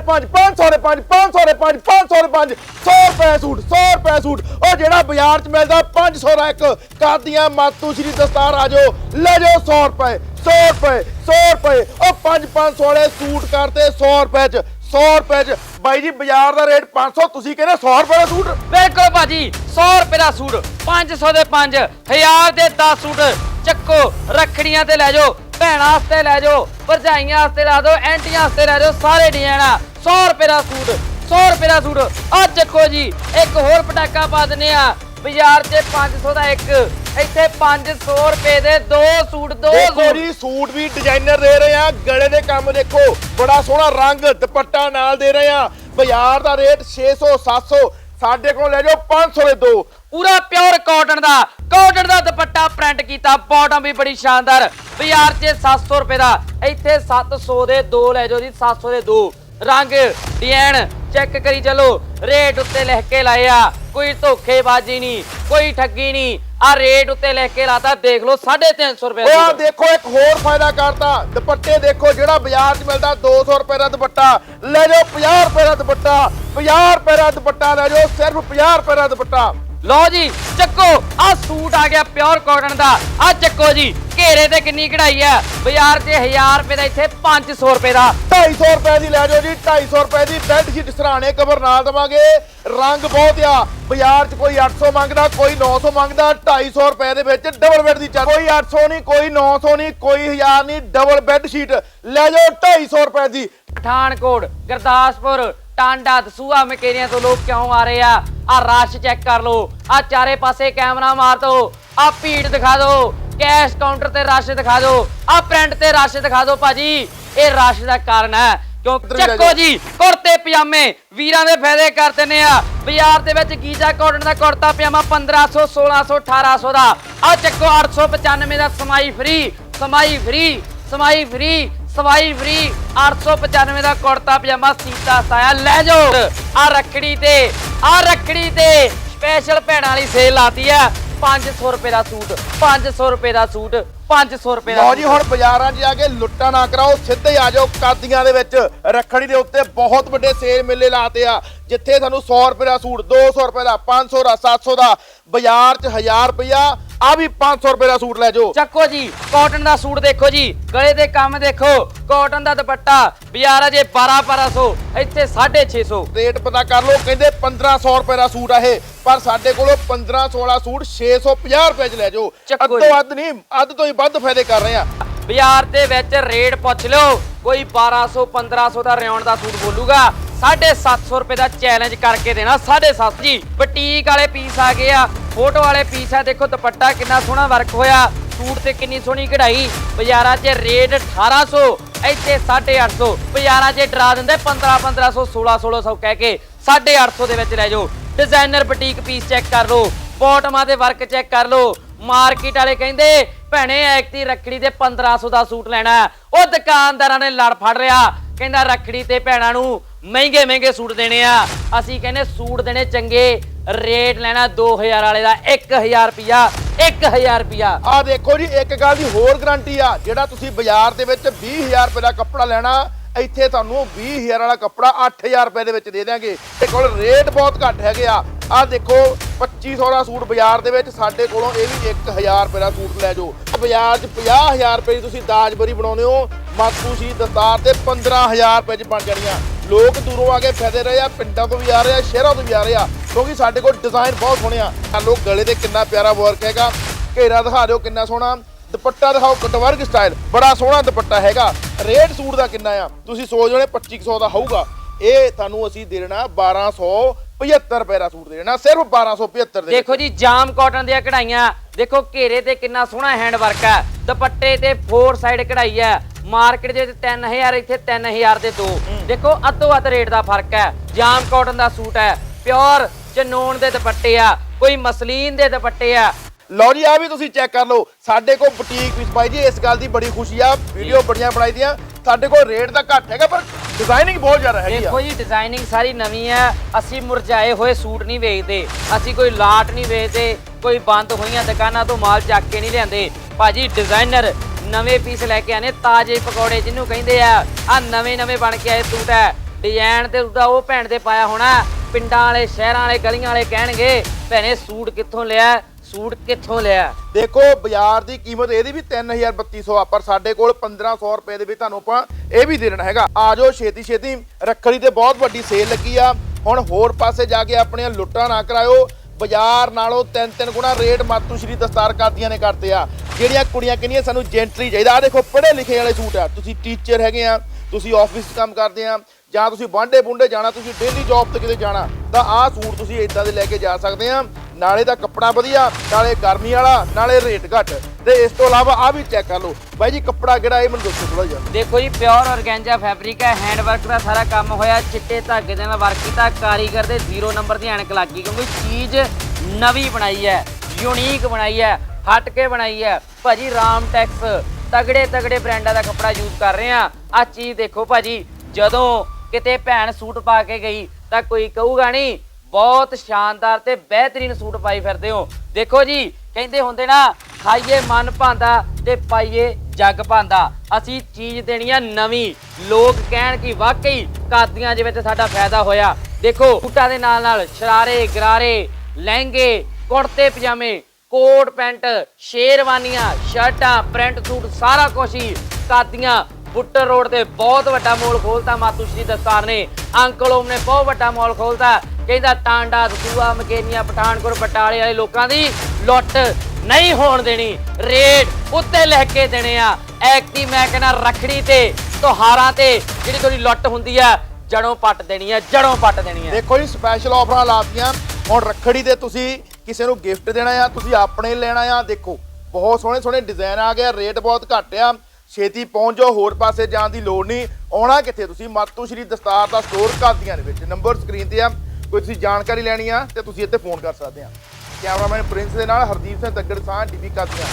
ਦੇ 5 500 ਦੇ 5 500 ਦੇ 5 500 ਦੇ 5 100 ਰੁਪਏ ਸੂਟ 100 ਰੁਪਏ ਸੂਟ। ਉਹ ਜਿਹੜਾ ਬਾਜ਼ਾਰ 'ਚ ਮਿਲਦਾ 500 ਦਾ ਇੱਕ। ਕਾਦੀਆਂ ਮਾਤੂ ਸ਼੍ਰੀ ਦਸਤਾਰ, ਆ ਜਾਓ। ਲੈ ਜਾਓ 100 ਰੁਪਏ 100 ਰੁਪਏ 100 ਰੁਪਏ। ਉਹ 5 500 ਵਾਲੇ ਸੂਟ ਕਰਤੇ 100 ਰੁਪਏ 'ਚ 100 ਰੁਪਏ 'ਚ। ਬਾਈ ਜੀ, ਬਾਜ਼ਾਰ ਦਾ ਰੇਟ 500 ਤੁਸੀਂ ਕਹਿੰਦੇ 100 ਰੁਪਏ ਦਾ ਸੂਟ? ਬਿਲਕੁਲ ਭਾਜੀ 100 ਰੁਪਏ ਦਾ ਸੂਟ 500 ਦੇ 5 1000 ਦੇ 10 ਸੂਟ। ਚੱਕੋ, ਰੱਖੜੀਆਂ ਤੇ ਲੈ ਜਾਓ, ਭੈਣਾਂ ਵਾਸਤੇ ਲੈ ਜਾਓ, ਭਰਜਾਈਆਂ ਵਾਸਤੇ ਲੈ ਜਾਓ ਐਂਟੀਆਂ ਵਾਸਤੇ ਲੈ ਜਾਓ, ਸਾਰੇ ਡਿਜ਼ਾਈਨ ਆ। 100 ਰੁਪਏ ਦਾ ਸੂਟ 100 ਰੁਪਏ ਦਾ ਸੂਟ। ਆ ਚੱਕੋ ਜੀ ਇੱਕ ਹੋਰ ਪਟਾਕਾ ਪਾ ਦਿੰਨੇ ਆ। ਬਾਜ਼ਾਰ 'ਚ 500 ਦਾ ਇੱਕ ਇੱਥੇ 500 ਰੁਪਏ ਦੇ ਦੋ ਸੂਟ ਦੋ ਦੇਖੋ ਜੀ ਸੂਟ ਵੀ ਡਿਜ਼ਾਈਨਰ ਦੇ ਰਹੇ ਆ ਗਲੇ ਦੇ ਕੰਮ ਦੇਖੋ ਬੜਾ ਸੋਹਣਾ ਰੰਗ ਦੁਪੱਟਾ ਨਾਲ ਦੇ ਰਹੇ ਆ। ਬਾਜ਼ਾਰ ਦਾ ਰੇਟ 600 700 ਸਾਡੇ ਕੋਲ ਲੈ ਜਾਓ 500 ਦੇ ਦੋ। ਪੂਰਾ ਪਿਓਰ ਕਾਟਨ ਦਾ ਕਾਟਨ ਦਾ ਦੁਪੱਟਾ ਪ੍ਰਿੰਟ ਕੀਤਾ ਬਾਟਮ ਵੀ ਬੜੀ ਸ਼ਾਨਦਾਰ। ਬਾਜ਼ਾਰ 'ਚ 700 ਰੁਪਏ ਦਾ ਇੱਥੇ 700 ਦੇ ਦੋ ਲੈ ਜਾਓ ਜੀ 700 ਦੇ ਦੋ। ਰੰਗ ਡਿਜ਼ਾਈਨ ਚੈੱਕ ਕਰੀ ਚਲੋ। ਰੇਟ ਉੱਤੇ ਲਿਖ ਕੇ ਲਾਏ ਆ। ਕੋਈ ਧੋਖੇਬਾਜ਼ੀ ਨਹੀਂ ਕੋਈ ਠੱਗੀ ਨਹੀਂ। ਆ ਰੇਟ ਉੱਤੇ ਲਿਖ ਕੇ ਲਾਤਾ ਦੇਖ ਲਓ 350 ਰੁਪਏ ਉਹ ਦਾ। ਦੇਖੋ ਇੱਕ ਹੋਰ ਫਾਇਦਾ ਕਰਤਾ। ਦੁਪੱਟੇ ਦੇਖੋ ਜਿਹੜਾ ਬਾਜ਼ਾਰ 'ਚ ਮਿਲਦਾ 200 ਰੁਪਏ ਦਾ ਦੁਪੱਟਾ। ਲੈ ਜਾਓ 50 ਰੁਪਏ ਦਾ ਦੁਪੱਟਾ। 50 ਰੁਪਏ ਦਾ ਦੁਪੱਟਾ ਲੈ ਜਾਓ ਸਿਰਫ 50 ਰੁਪਏ ਦਾ ਦੁਪੱਟਾ। ਲਓ ਜੀ ਚੱਕੋ। ਆ ਸੂਟ ਆ ਗਿਆ ਪਿਓਰ ਕਾਟਨ ਦਾ। ਆ ਚੱਕੋ ਜੀ ਘੇਰੇ ਤੇ ਕਿੰਨੀ ਕਢਾਈ ਆ? ਬਾਜ਼ਾਰ 'ਚ 1000 ਰੁਪਏ ਦਾ ਇੱਥੇ 500 ਰੁਪਏ ਦਾ। 250 ਰੁਪਏ ਦੀ ਲੈ ਜਾਓ ਜੀ 250 ਰੁਪਏ ਦੀ ਬੈੱਡ ਸ਼ੀਟ ਸਰਾਣੇ ਕਵਰ ਨਾਲ ਦਵਾਂਗੇ। ਰੰਗ ਬਹੁਤ ਆ। ਬਾਜ਼ਾਰ 'ਚ ਕੋਈ 800 ਮੰਗਦਾ ਕੋਈ 900 ਮੰਗਦਾ 250 ਰੁਪਏ ਦੇ ਵਿੱਚ ਡਬਲ ਬੈੱਡ ਦੀ ਚੱਲ ਕੋਈ 800 ਨਹੀਂ ਕੋਈ 900 ਨਹੀਂ ਕੋਈ 1000 ਨਹੀਂ ਡਬਲ ਬੈੱਡ ਸ਼ੀਟ ਲੈ ਜਾਓ 250 ਰੁਪਏ ਦੀ। ਪਠਾਨਕੋਟ ਗੁਰਦਾਸਪੁਰ ਟਾਂਡਾ ਦਸੂਆ ਮਕੇਰੀਆਂ ਤੋਂ ਲੋਕ ਕਿਉਂ ਆ ਰਹੇ ਆ? ਆ ਰਸ਼ ਚੈੱਕ ਕਰ ਲਓ। ਆ ਚਾਰੇ ਪਾਸੇ ਕੈਮਰਾ ਮਾਰ ਦਿਓ। ਆ ਭੀੜ ਦਿਖਾ ਦਿਓ। ਕੈਸ਼ ਕਾਊਂਟਰ ਤੇ ਰਸ਼ ਦਿਖਾ ਦਿਓ ਆ ਪ੍ਰਿੰਟ ਤੇ ਰਸ਼ ਦਿਖਾ ਦਿਓ ਭਾਜੀ। ਇਹ ਰਸ਼ ਦਾ ਕਾਰਨ ਹੈ ਕਿਉਂ ਚੱਕੋ। ਜੀ ਕੁੜਤੇ ਪਜਾਮੇ ਵੀਰਾਂ ਦੇ ਫਾਇਦੇ ਕਰ ਦਿੰਨੇ ਆ। ਬਾਜ਼ਾਰ ਦੇ ਵਿੱਚ ਗੀਜਾ ਕਾਟਨ ਦਾ ਕੁੜਤਾ ਪਜਾਮਾ 1500 1600 1800 ਦਾ। ਆ ਚੱਕੋ 895 ਦਾ ਸਮਾਈ ਫ੍ਰੀ ਸਮਾਈ ਫ੍ਰੀ ਸਮਾਈ ਫ੍ਰੀ ਸਵਾਈ ਫ੍ਰੀ। 895 ਦਾ ਕੁੜਤਾ ਪਜਾਮਾ ਸੀਤਾ ਸਾਇਆ ਲੈ ਜਾਓ। ਆ ਰੱਖੜੀ ਤੇ ਆ ਰੱਖੜੀ ਤੇ ਸਪੈਸ਼ਲ ਭੈਣਾਂ ਵਾਲੀ ਸੇਲ ਲਾਤੀ ਆ 500 ਰੁਪਏ ਦਾ ਸੂਟ 500 ਰੁਪਏ ਦਾ ਸੂਟ 500 ਰੁਪਏ ਦਾ ਲਓ ਜੀ ਹੁਣ ਬਾਜ਼ਾਰਾਂ 'ਚ ਜਾ ਕੇ ਲੁੱਟਾਂ ਨਾ ਕਰਾਓ ਸਿੱਧੇ ਆ ਜਾਓ ਕਾਦੀਆਂ ਦੇ ਵਿੱਚ। ਰੱਖੜੀ ਦੇ ਉੱਤੇ ਬਹੁਤ ਵੱਡੇ ਸੇਲ ਮੇਲੇ ਲਾਤੇ ਆ ਜਿੱਥੇ ਤੁਹਾਨੂੰ 100 ਰੁਪਏ ਦਾ ਸੂਟ 200 ਰੁਪਏ ਦਾ 500 ਦਾ 700 ਦਾ ਬਾਜ਼ਾਰ 'ਚ 1000 ਰੁਪਇਆ ਆ ਵੀ 500 ਰੁਪਏ ਦਾ ਸੂਟ ਲੈ ਜਾਓ। ਚੱਕੋ ਜੀ ਕਾਟਨ ਦਾ ਸੂਟ ਦੇਖੋ ਜੀ ਗਲੇ ਦੇ ਕੰਮ ਦੇਖੋ ਕਾਟਨ ਦਾ ਦੁਪੱਟਾ ਬਾਜ਼ਾਰ ਅਜੇ 12 1200 ਇੱਥੇ 650 ਰੇਟ ਪਤਾ ਕਰ ਲਓ ਕਹਿੰਦੇ 1500 ਰੁਪਏ ਦਾ ਸੂਟ ਆ ਇਹ ਪਰ ਸਾਡੇ ਕੋਲੋਂ 1500 ਵਾਲਾ ਸੂਟ 650 ਰੁਪਏ 'ਚ ਲੈ ਜਾਓ। ਚੱਕੋ ਅੱਧੋ ਜੀ। ਅੱਧ ਨਹੀਂ ਅੱਧ ਤੋਂ ਹੀ ਵੱਧ ਫਾਇਦੇ ਕਰ ਰਹੇ ਆ। ਬਾਜ਼ਾਰ ਦੇ ਵਿੱਚ ਰੇਟ ਪੁੱਛ ਲਿਓ ਕੋਈ 1200 1500 ਦਾ ਰਿਆਉਣ ਦਾ ਸੂਟ ਬੋਲੂਗਾ 750 ਰੁਪਏ ਦਾ ਚੈਲੰਜ ਕਰਕੇ ਦੇਣਾ 750 ਜੀ। ਬਟੀਕ ਵਾਲੇ ਪੀਸ ਆ ਗਏ ਆ ਫੋਟੋ ਵਾਲੇ ਪੀਸ ਆ। ਦੇਖੋ ਦੁਪੱਟਾ ਕਿੰਨਾ ਸੋਹਣਾ ਵਰਕ ਹੋਇਆ, ਸੂਟ ਤੇ ਕਿੰਨੀ ਸੋਹਣੀ ਕਢਾਈ। ਬਾਜ਼ਾਰਾਂ 'ਚ ਰੇਟ 1800 ਇੱਥੇ 850 ਬਾਜ਼ਾਰਾਂ 'ਚ ਡਰਾ ਦਿੰਦੇ 15 1500 16 1600 ਕਹਿ ਕੇ 850 ਦੇ ਵਿੱਚ ਲੈ ਜਾਓ। ਡਿਜ਼ਾਈਨਰ ਬੁਟੀਕ ਪੀਸ ਚੈੱਕ ਕਰ ਲਓ ਬੋਟਮਾਂ ਦੇ ਵਰਕ ਚੈੱਕ ਕਰ ਲਓ। ਮਾਰਕੀਟ ਵਾਲੇ ਕਹਿੰਦੇ, ਭੈਣੇ ਐਕਤੀ ਰੱਖੜੀ ਦੇ 1500 ਦਾ ਸੂਟ ਲੈਣਾ ਉਹ ਦੁਕਾਨਦਾਰਾਂ ਨੇ ਲੜ ਫੜ ਰਿਆ ਕਹਿੰਦਾ, ਰੱਖੜੀ ਤੇ ਭੈਣਾਂ ਨੂੰ ਮਹਿੰਗੇ ਮਹਿੰਗੇ ਸੂਟ ਦੇਣੇ ਆ। ਅਸੀਂ ਕਹਿੰਦੇ ਸੂਟ ਦੇਣੇ ਚੰਗੇ, ਰੇਟ ਲੈਣਾ 2000 ਵਾਲੇ ਦਾ 1000 ਰੁਪਿਆ 1000 ਰੁਪਿਆ ਆ ਦੇਖੋ ਜੀ, ਇੱਕ ਗੱਲ ਦੀ ਹੋਰ ਗਾਰੰਟੀ ਆ, ਜਿਹੜਾ ਤੁਸੀਂ ਬਾਜ਼ਾਰ ਦੇ ਵਿੱਚ 20000 ਰੁਪਏ ਦਾ ਕੱਪੜਾ ਲੈਣਾ, ਇੱਥੇ ਤੁਹਾਨੂੰ 20000 ਵਾਲਾ ਕੱਪੜਾ 8000 ਰੁਪਏ ਦੇ ਵਿੱਚ ਦੇ ਦਿਆਂਗੇ। ਤੇ ਕੋਲ ਰੇਟ ਬਹੁਤ ਘੱਟ ਹੈਗੇ ਆ। ਆ ਦੇਖੋ 2500 ਦਾ ਸੂਟ ਬਾਜ਼ਾਰ ਦੇ ਵਿੱਚ ਸਾਡੇ ਕੋਲੋਂ ਇਹ ਵੀ 1000 ਰੁਪਏ ਦਾ ਸੂਟ ਲੈ ਜਾਓ। ਬਾਜ਼ਾਰ 'ਚ 50000 ਰੁਪਏ ਦੀ ਤੁਸੀਂ ਦਾਜਬਰੀ ਬਣਾਉਂਦੇ ਹੋ ਮਾਤੂ ਸ਼ੀ ਦਸਤਾਰ ਤੇ 15000 ਰੁਪਏ 'ਚ ਬਣ ਜਾਣੀਆਂ। ਲੋਕ ਦੂਰੋਂ ਆ ਕੇ ਫਾਇਦੇ ਰਹੇ ਆ ਪਿੰਡਾਂ ਤੋਂ ਵੀ ਆ ਰਹੇ ਆ ਸ਼ਹਿਰਾਂ ਤੋਂ ਵੀ ਆ ਰਹੇ ਆ ਕਿਉਂਕਿ ਸਾਡੇ ਕੋਲ ਡਿਜ਼ਾਈਨ ਬਹੁਤ ਸੋਹਣੇ ਆ। ਲੋਕ ਗਲੇ ਤੇ ਕਿੰਨਾ ਪਿਆਰਾ ਵਰਕ ਹੈਗਾ ਘੇਰਾ ਦਿਖਾ ਦਿਓ ਕਿੰਨਾ ਸੋਹਣਾ ਦੁਪੱਟਾ ਦਿਖਾਓ ਕਟਵਰਕ ਸਟਾਈਲ ਬੜਾ ਸੋਹਣਾ ਦੁਪੱਟਾ ਹੈਗਾ। ਰੇਟ ਸੂਟ ਦਾ ਕਿੰਨਾ ਆ? ਤੁਸੀਂ ਸੋਚ ਹੋਣੇ 2500 ਦਾ ਹੋਊਗਾ। ਇਹ ਤੁਹਾਨੂੰ ਅਸੀਂ ਦੇ ਦੇਣਾ 1275 ਰੁਪਏ ਦਾ ਸੂਟ ਦੇ ਦੇਣਾ ਸਿਰਫ 1275 ਦੇ ਦੇਖੋ ਜੀ ਜਾਮ ਕਾਟਨ ਦੀਆਂ ਕਢਾਈਆਂ ਦੇਖੋ ਘੇਰੇ ਤੇ ਕਿੰਨਾ ਸੋਹਣਾ ਹੈਂਡ ਵਰਕ ਹੈ ਦੁਪੱਟੇ ਤੇ ਫੋਰ ਸਾਈਡ ਕਢਾਈ ਹੈ ਮਾਰਕੀਟ ਦੇ ਵਿੱਚ 3000 ਇੱਥੇ 3000 ਦੇ ਦੋ। ਦੇਖੋ ਅੱਧੋ ਅੱਧ ਰੇਟ ਦਾ ਫ਼ਰਕ ਹੈ। ਜਾਮ ਕਾਟਨ ਦਾ ਸੂਟ ਹੈ। ਪਿਓਰ ਚਨੋਨ ਦੇ ਦੁਪੱਟੇ ਆ। ਕੋਈ ਮਸਲੀਨ ਦੇ ਦੁਪੱਟੇ ਆ। ਲਓ ਜੀ ਆ ਵੀ ਤੁਸੀਂ ਚੈੱਕ ਕਰ ਲਓ। ਸਾਡੇ ਕੋਲ ਬੁਟੀਕ ਵਿੱਚ ਬਾਈ ਜੀ ਇਸ ਗੱਲ ਦੀ ਬੜੀ ਖੁਸ਼ੀ ਆ। ਵੀਡੀਓ ਬੜੀਆਂ ਬਣਾਈ ਦੀਆਂ। ਸਾਡੇ ਕੋਲ ਰੇਟ ਤਾਂ ਘੱਟ ਹੈਗਾ ਪਰ ਡਿਜ਼ਾਈਨਿੰਗ ਬਹੁਤ ਜ਼ਿਆਦਾ ਹੈਗੀ ਆ। ਦੇਖੋ ਜੀ ਡਿਜ਼ਾਈਨਿੰਗ ਸਾਰੀ ਨਵੀਂ ਹੈ। ਅਸੀਂ ਮੁਰਝਾਏ ਹੋਏ ਸੂਟ ਨਹੀਂ ਵੇਚਦੇ। ਅਸੀਂ ਕੋਈ ਲਾਟ ਨਹੀਂ ਵੇਚਦੇ। ਕੋਈ ਬੰਦ ਹੋਈਆਂ ਦੁਕਾਨਾਂ ਤੋਂ ਮਾਲ ਚੱਕ ਕੇ ਨਹੀਂ ਲਿਆਂਦੇ। ਭਾਜੀ ਡਿਜ਼ਾਈਨਰ ਨਵੇਂ ਪੀਸ ਲੈ ਕੇ ਆਨੇ ਤਾਜ਼ੇ ਪਕੌੜੇ ਜਿਹਨੂੰ ਕਹਿੰਦੇ ਆ। ਆ ਨਵੇਂ ਨਵੇਂ ਬਣ ਕੇ ਆਏ ਸੂਟ ਹੈ। ਡਿਜ਼ਾਈਨ ਤੇ ਉਹਦਾ ਉਹ ਭੈਣ ਦੇ ਪਾਇਆ ਹੋਣਾ। ਪਿੰਡਾਂ ਵਾਲੇ, ਸ਼ਹਿਰਾਂ ਵਾਲੇ, ਗਲੀਆਂ ਵਾਲੇ ਕਹਿਣਗੇ, ਭੈਣੇ ਸੂਟ ਕਿੱਥੋਂ ਲਿਆ? ਸੂਟ ਕਿੱਥੋਂ ਲਿਆ? ਦੇਖੋ, ਬਾਜ਼ਾਰ ਦੀ ਕੀਮਤ ਇਹਦੀ ਵੀ 3300 ਆ, ਪਰ ਸਾਡੇ ਕੋਲ 1500 ਰੁਪਏ ਦੇ ਵਿੱਚ ਤੁਹਾਨੂੰ ਆਪਾਂ ਇਹ ਵੀ ਦੇ ਦੇਣਾ ਹੈਗਾ। ਆ ਜਾਓ ਛੇਤੀ ਛੇਤੀ, ਰੱਖੜੀ ਤੇ ਬਹੁਤ ਵੱਡੀ ਸੇਲ ਲੱਗੀ ਆ। ਹੁਣ ਹੋਰ ਪਾਸੇ ਜਾ ਕੇ ਆਪਣੀਆਂ ਲੁੱਟਾਂ ਨਾ ਕਰਾਇਓ। ਬਾਜ਼ਾਰ ਨਾਲੋਂ ਤਿੰਨ ਤਿੰਨ ਗੁਣਾ ਰੇਟ ਮਾਤੂ ਸ਼੍ਰੀ ਦਸਤਾਰ ਕਰਦੀਆਂ ਨੇ ਕਰਤੇ ਆ। ਜਿਹੜੀਆਂ ਕੁੜੀਆਂ ਕਹਿੰਦੀਆਂ ਸਾਨੂੰ ਜੈਂਟਰੀ ਚਾਹੀਦਾ। ਆ ਦੇਖੋ, ਪੜ੍ਹੇ ਲਿਖੇ ਵਾਲੇ ਸੂਟ ਆ। ਤੁਸੀਂ ਟੀਚਰ ਹੈਗੇ ਆ, ਤੁਸੀਂ ਆਫਿਸ 'ਚ ਕੰਮ ਕਰਦੇ ਆ, ਜਾਂ ਤੁਸੀਂ ਵਾਂਡੇ ਬੁੰਡੇ ਜਾਣਾ, ਤੁਸੀਂ ਡੇਲੀ ਜੌਬ ਤੇ ਕਿਤੇ ਜਾਣਾ, ਤਾਂ ਆਹ ਸੂਟ ਤੁਸੀਂ ਇਦਾਂ ਦੇ ਲੈ ਕੇ ਜਾ ਸਕਦੇ ਆ। ਨਾਲੇ ਦਾ ਕੱਪੜਾ ਵਧੀਆ, ਨਾਲੇ ਗਰਮੀ ਵਾਲਾ, ਨਾਲੇ ਰੇਟ ਘੱਟ। ਤੇ ਇਸ ਤੋਂ ਇਲਾਵਾ ਆ ਵੀ ਚੈੱਕ ਕਰ ਲਓ। ਬਾਈ ਜੀ, ਕੱਪੜਾ ਕਿਹੜਾ ਇਹ ਮੈਨੂੰ ਦੱਸੋ ਥੋੜਾ ਜਿਹਾ। ਦੇਖੋ ਜੀ ਪਿਓਰ ਆਰਗੈਂਜਾ ਫੈਬਰਿਕ ਹੈ ਹੈਂਡ ਵਰਕ ਦਾ ਸਾਰਾ ਕੰਮ ਹੋਇਆ। ਚਿੱਟੇ ਧਾਗੇ ਦੇ ਨਾਲ ਵਰਕ ਕੀਤਾ, ਕਾਰੀਗਰ ਦੇ 0 ਨੰਬਰ ਦੀ ਐਨਕ ਲੱਗ ਗਈ, ਕਿਉਂਕਿ ਚੀਜ਼ ਨਵੀਂ ਬਣਾਈ ਹੈ ਯੂਨੀਕ ਬਣਾਈ ਹੈ ਹਟ ਕੇ ਬਣਾਈ ਹੈ। ਭਾਜੀ ਰਾਮ ਟੈਕਸ ਤਗੜੇ ਤਗੜੇ ਬ੍ਰਾਂਡਾਂ ਦਾ ਕੱਪੜਾ ਯੂਜ਼ ਕਰ ਰਹੇ ਆ ਆ ਚੀਜ਼ ਦੇਖੋ ਭਾਜੀ, ਜਦੋਂ ਕਿਤੇ ਭੈਣ ਸੂਟ ਪਾ ਕੇ ਗਈ, ਤਾਂ ਕੋਈ ਕਹੂਗਾ ਨਹੀਂ ਬਹੁਤ ਸ਼ਾਨਦਾਰ ਤੇ ਬਿਹਤਰੀਨ ਸੂਟ ਪਾਈ ਫਿਰਦੇ ਹੋ। ਦੇਖੋ ਜੀ, ਕਹਿੰਦੇ ਹੁੰਦੇ ਨਾ, ਖਾਈਏ ਮਨ ਭਾਂਦਾ ਤੇ ਪਾਈਏ ਜੱਗ ਭਾਂਦਾ। ਅਸੀਂ ਚੀਜ਼ ਦੇਣੀ ਆ ਨਵੀਂ। ਲੋਕ ਕਹਿਣ ਕਿ ਵਾਕਈ ਕਾਦੀਆਂ ਦੇ ਵਿੱਚ ਸਾਡਾ ਫਾਇਦਾ ਹੋਇਆ। ਦੇਖੋ ਸੂਟਾਂ ਦੇ ਨਾਲ ਨਾਲ ਸ਼ਰਾਰੇ, ਗਰਾਰੇ, ਲਹਿੰਗੇ, ਕੁੜਤੇ, ਪਜਾਮੇ, ਕੋਟ, ਪੈਂਟ, ਸ਼ੇਰਵਾਨੀਆਂ, ਸ਼ਰਟਾਂ, ਪ੍ਰਿੰਟ ਸੂਟ, ਸਾਰਾ ਕੁਝ ਹੀ ਕਾਦੀਆਂ ਬੁੱਟਰ ਰੋਡ ਤੇ ਬਹੁਤ ਵੱਡਾ ਮੋਲ ਖੋਲਤਾ। ਮਾਤੂ ਸ਼੍ਰੀ ਦਸਤਾਰ ਨੇ, ਅੰਕਲ ਓਮ ਨੇ ਬਹੁਤ ਵੱਡਾ ਮੋਲ ਖੋਲਤਾ। ਕਹਿੰਦਾ ਟਾਂਡਾ ਦਸੂਆ ਮਕੇਨੀਆਂ ਪਠਾਨਕੋਟ ਬਟਾਲੇ ਵਾਲੇ ਲੋਕਾਂ ਦੀ ਲੁੱਟ ਨਹੀਂ ਹੋਣ ਦੇਣੀ। ਰੇਟ ਉੱਤੇ ਲੈ ਕੇ ਦੇਣੇ ਆ। ਐਕਟੀ ਮੈਂ ਕਹਿੰਦਾ ਰਖੜੀ ਤੇ ਤਿਉਹਾਰਾਂ ਤੇ ਜਿਹੜੀ ਤੁਹਾਡੀ ਲੁੱਟ ਹੁੰਦੀ ਆ ਜੜੋਂ ਪੱਟ ਦੇਣੀ ਆ ਜੜੋਂ ਪੱਟ ਦੇਣੀ ਆ। ਦੇਖੋ ਜੀ ਸਪੈਸ਼ਲ ਆਫਰਾਂ ਲਾਤੀਆਂ। ਹੁਣ ਰੱਖੜੀ ਤੇ ਤੁਸੀਂ ਕਿਸੇ ਨੂੰ ਗਿਫਟ ਦੇਣਾ ਆ ਤੁਸੀਂ ਆਪਣੇ ਲੈਣਾ ਆ। ਦੇਖੋ ਬਹੁਤ ਸੋਹਣੇ ਸੋਹਣੇ ਡਿਜ਼ਾਈਨ ਆ ਗਏ ਆ, ਰੇਟ ਬਹੁਤ ਘੱਟ ਆ। ਛੇਤੀ ਪਹੁੰਚ ਜਾਓ ਹੋਰ ਪਾਸੇ ਜਾਣ ਦੀ ਲੋੜ ਨਹੀਂ। ਆਉਣਾ ਕਿੱਥੇ? ਤੁਸੀਂ ਮਾਤੂ ਸ਼੍ਰੀ ਦਸਤਾਰ ਦਾ ਸਟੋਰ ਕਾਦੀਆਂ ਦੇ ਵਿੱਚ। ਨੰਬਰ ਸਕਰੀਨ ਤੇ ਆ। ਕੋਈ ਤੁਸੀਂ ਜਾਣਕਾਰੀ ਲੈਣੀ ਆ ਤੇ ਤੁਸੀਂ ਇੱਥੇ ਫੋਨ ਕਰ ਸਕਦੇ ਆ। ਕੈਮਰਾਮੈਨ ਪ੍ਰਿੰਸ ਦੇ ਨਾਲ ਹਰਦੀਪ ਸਿੰਘ ਤੱਗੜ ਸਾਹ ਟੀਵੀ ਕਾਦੀਆਂ